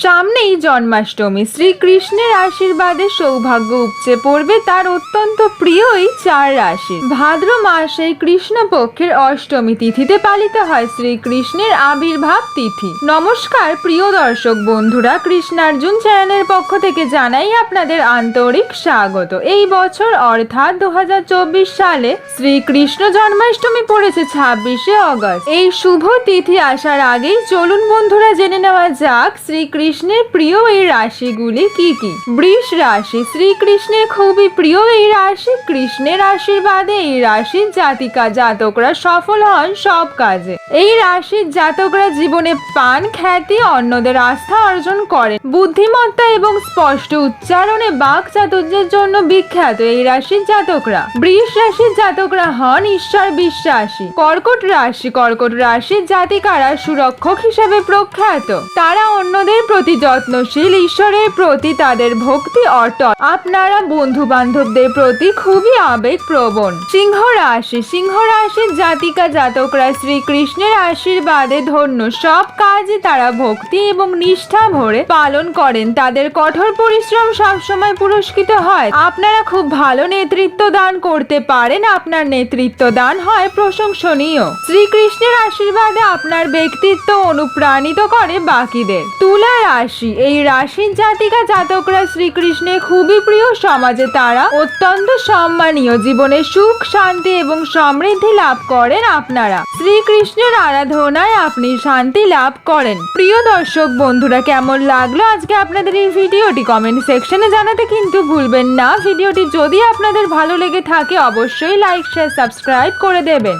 সামনেই জন্মাষ্টমী। শ্রীকৃষ্ণের আশীর্বাদে সৌভাগ্য উপচে পড়বে তার অত্যন্ত প্রিয় এই চার রাশি। ভাদ্র মাসে কৃষ্ণপক্ষের অষ্টমী তিথিতে পালিত হয় শ্রীকৃষ্ণের আবির্ভাব তিথি। নমস্কার, প্রিয় দর্শক বন্ধুরা, কৃষ্ণার্জুন চ্যানেলের পক্ষ থেকে জানাই আপনাদের আন্তরিক স্বাগত। এই বছর অর্থাৎ দু হাজার চব্বিশ সালে শ্রীকৃষ্ণ জন্মাষ্টমী পড়েছে ছাব্বিশে অগস্ট। এই শুভ তিথি আসার আগেই চলুন বন্ধুরা, জেনে নেওয়া যাক শ্রীকৃষ্ণের প্রিয় এই রাশিগুলি কি কি? বৃষ রাশি, শ্রীকৃষ্ণের খুবই প্রিয় এই রাশি, কৃষ্ণের আশীর্বাদে এই রাশির জাতিকা, জাতকরা সফল হন সব কাজে। এই রাশির জাতকরা জীবনে পান, খ্যাতি, অন্যদের আস্থা অর্জন করেন। বুদ্ধিমত্তা এবং স্পষ্ট উচ্চারণে বাক চাতুর্যের জন্য বিখ্যাত এই রাশির জাতকরা। বৃষ রাশির জাতকরা হন ঈশ্বর বিশ্বাসী। কর্কট রাশি, কর্কট রাশির জাতিকারা সুরক্ষক হিসেবে প্রখ্যাত। তারা অন্যদের প্রতি যত্নশীল, ঈশ্বরের প্রতি তাদের ভক্তি অটল। আপনারা বন্ধু বান্ধবদের প্রতি খুবই আবেগপ্রবণ। সিংহ রাশি সিংহ রাশির জাতিকা জাতকরা শ্রীকৃষ্ণের আশীর্বাদে ধন্য। সব কাজে তারা ভক্তি এবং নিষ্ঠা ভরে পালন করেন। তাদের কঠোর পরিশ্রম সবসময় পুরস্কৃত হয়। আপনারা খুব ভালো নেতৃত্ব দান করতে পারেন। আপনার নেতৃত্ব দান হয় প্রশংসনীয়। শ্রীকৃষ্ণের আশীর্বাদে আপনার ব্যক্তিত্ব অনুপ্রাণিত করে বাকিদের। তুলা রাশি। এই রাশির জাতিকা জাতকরা শ্রীকৃষ্ণের খুবই প্রিয় সমাজে তারা অত্যন্ত সম্মানীয়, জীবনে সুখ, শান্তি এবং সমৃদ্ধি লাভ করেন আপনারা। শ্রীকৃষ্ণের আরাধনায় আপনি শান্তি লাভ করেন। প্রিয় দর্শক বন্ধুরা, কেমন লাগল আজকে আপনাদের এই ভিডিওটি? কমেন্ট সেকশনে জানাতে কিন্তু ভুলবেন না। ভিডিওটি যদি আপনাদের ভালো লেগে থাকে, অবশ্যই লাইক শেয়ার সাবস্ক্রাইব করে দেবেন।